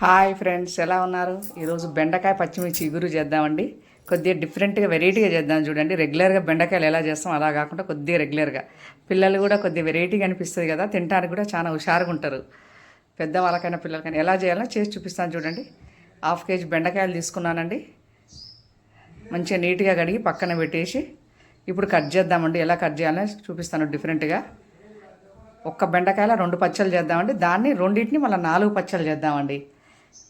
Hi friends ఎలా ఉన్నారు? ఈరోజు బెండకాయ పచ్చిమిర్చి ఇగురు చేద్దామండి. కొద్దిగా డిఫరెంట్గా వెరైటీగా చేద్దాం చూడండి. రెగ్యులర్గా బెండకాయలు ఎలా చేస్తాం అలా కాకుండా కొద్దిగా రెగ్యులర్గా పిల్లలు కూడా కొద్దిగా వెరైటీగా అనిపిస్తుంది కదా తినడానికి కూడా చాలా హుషారుగా ఉంటారు. పెద్దవాళ్ళకైనా పిల్లలకైనా ఎలా చేయాలో చేసి చూపిస్తాను చూడండి. హాఫ్ కేజీ బెండకాయలు తీసుకున్నానండి. మంచిగా నీట్గా కడిగి పక్కన పెట్టేసి ఇప్పుడు కట్ చేద్దామండి. ఎలా కట్ చేయాలో చూపిస్తాను డిఫరెంట్గా ఒక్క బెండకాయల రెండు పచ్చలు చేద్దామండి. దాన్ని రెండింటిని మళ్ళీ నాలుగు పచ్చలు చేద్దామండి.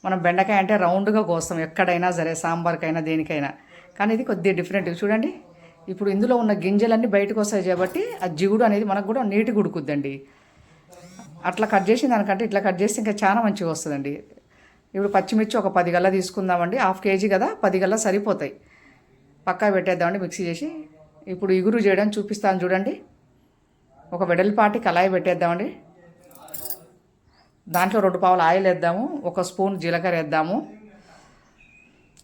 మనం బెండకాయ అంటే రౌండ్గా కోస్తాం ఎక్కడైనా సరే సాంబార్కైనా దేనికైనా. కానీ ఇది కొద్దిగా డిఫరెంట్. చూడండి ఇప్పుడు ఇందులో ఉన్న గింజలన్నీ బయటకు వస్తాయి కాబట్టి ఆ జిగుడు అనేది మనకు కూడా నీటిగా ఉడుకుద్దండి అట్లా కట్ చేసిన దానికంటే ఇట్లా కట్ చేస్తే ఇంకా చాలా మంచిగా వస్తుందండి. ఇప్పుడు పచ్చిమిర్చి ఒక పది గల్లా తీసుకుందామండి. హాఫ్ కేజీ కదా పది గల్లా సరిపోతాయి. పక్కా పెట్టేద్దామండి మిక్సీ చేసి. ఇప్పుడు ఇగురు చేయడం చూపిస్తాను చూడండి. ఒక వెడల్పాటి కళాయి పెట్టేద్దామండి. దాంట్లో రెండు పావులు ఆయిల్ వేద్దాము ఒక స్పూన్ జీలకర్ర వేద్దాము.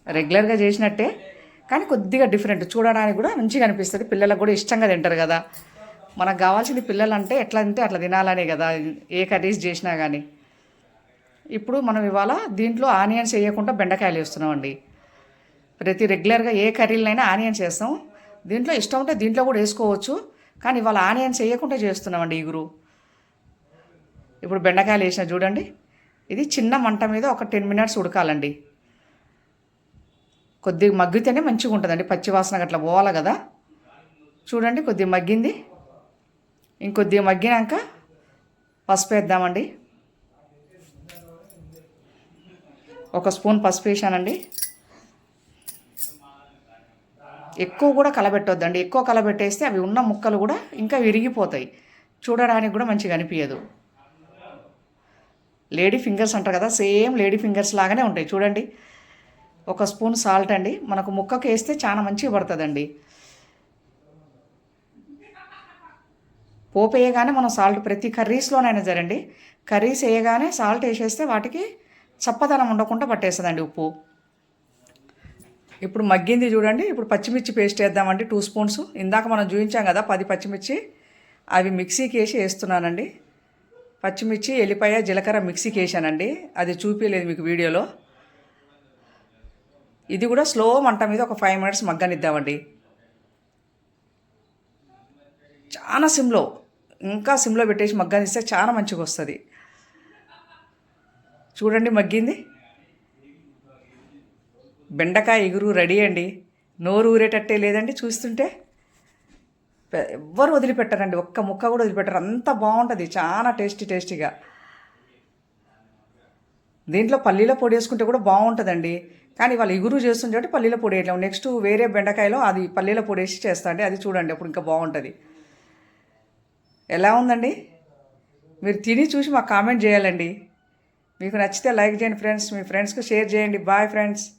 రెగ్యులర్గా చేసినట్టే కానీ కొద్దిగా డిఫరెంట్ చూడడానికి కూడా మంచిగా అనిపిస్తుంది. పిల్లలకు కూడా ఇష్టంగా తింటారు కదా. మనకు కావాల్సింది పిల్లలు అంటే ఎట్లా తింటే అట్లా తినాలనే కదా. ఏ కర్రీస్ చేసినా కానీ ఇప్పుడు మనం ఇవాళ దీంట్లో ఆనియన్స్ వేయకుండా బెండకాయలు వేస్తున్నామండి. ప్రతి రెగ్యులర్గా ఏ కర్రీలైనా ఆనియన్స్ వేస్తాం. దీంట్లో ఇష్టం ఉంటే దీంట్లో కూడా వేసుకోవచ్చు. కానీ ఇవాళ ఆనియన్స్ వేయకుండా చేస్తున్నామండి ఇగురు ఇప్పుడు బెండకాయలు వేసిన చూడండి. ఇది చిన్న మంట మీద ఒక టెన్ మినిట్స్ ఉడకాలండి. కొద్దిగా మగ్గితేనే మంచిగా ఉంటుందండి. పచ్చివాసన అట్లా పోవాలి కదా. చూడండి కొద్దిగా మగ్గింది. ఇంకొద్దిగా మగ్గినాక పసుపు వేద్దామండి. ఒక స్పూన్ పసుపు వేసానండి. ఎక్కువ కూడా కలబెట్టొద్దండి. ఎక్కువ కలబెట్టేస్తే అవి ఉన్న ముక్కలు కూడా ఇంకా విరిగిపోతాయి. చూడడానికి కూడా మంచిగా అనిపించదు లేడీ ఫింగర్స్ అంటారు కదా సేమ్ లేడీ ఫింగర్స్ లాగానే ఉంటాయి. చూడండి ఒక స్పూన్ సాల్ట్ అండి. మనకు ముక్కకు వేస్తే చాలా మంచిగా పడుతుందండి. పోపు వేయగానే మనం సాల్ట్ ప్రతి కర్రీస్లోనైనా సరండి కర్రీస్ వేయగానే సాల్ట్ వేసేస్తే వాటికి చప్పదనం ఉండకుండా పట్టేస్తుందండి ఉప్పు. ఇప్పుడు మగ్గింది చూడండి ఇప్పుడు పచ్చిమిర్చి పేస్ట్ వేద్దామండి టూ స్పూన్స్. ఇందాక మనం చూపించాం కదా పది పచ్చిమిర్చి అవి మిక్సీకి వేసి వేస్తున్నానండి. పచ్చిమిర్చి ఎల్లిపాయ జీలకర్ర మిక్సీకి వేసానండి అది చూపించలేదు మీకు వీడియోలో. ఇది కూడా స్లో మంట మీద ఒక ఫైవ్ మినిట్స్ మగ్గనిద్దామండి. చాలా సిమ్లో ఇంకా సిమ్లో పెట్టేసి మగ్గనిస్తే చాలా మంచిగా వస్తుంది. చూడండి మగ్గింది. బెండకాయ ఎగురు రెడీ అండి. నోరు ఊరేటట్టే లేదండి చూస్తుంటే. ఎవ్వరు వదిలిపెట్టారండి. ఒక్క ముక్క కూడా వదిలిపెట్టారు. అంత బాగుంటుంది. చాలా టేస్టీ టేస్టీగా. దీంట్లో పల్లీల పొడి వేసుకుంటే కూడా బాగుంటుందండి. కానీ వాళ్ళు ఇగురు చేస్తుంది కాబట్టి పల్లీల పొడి వేయలేము నెక్స్ట్ వేరే బెండకాయలో అది పల్లీల పొడి వేసి చేస్తా అండి అది చూడండి. అప్పుడు ఇంకా బాగుంటుంది. ఎలా ఉందండి? మీరు తిని చూసి మాకు కామెంట్ చేయాలండి. మీకు నచ్చితే లైక్ చేయండి ఫ్రెండ్స్. మీ ఫ్రెండ్స్కి షేర్ చేయండి. Bye friends.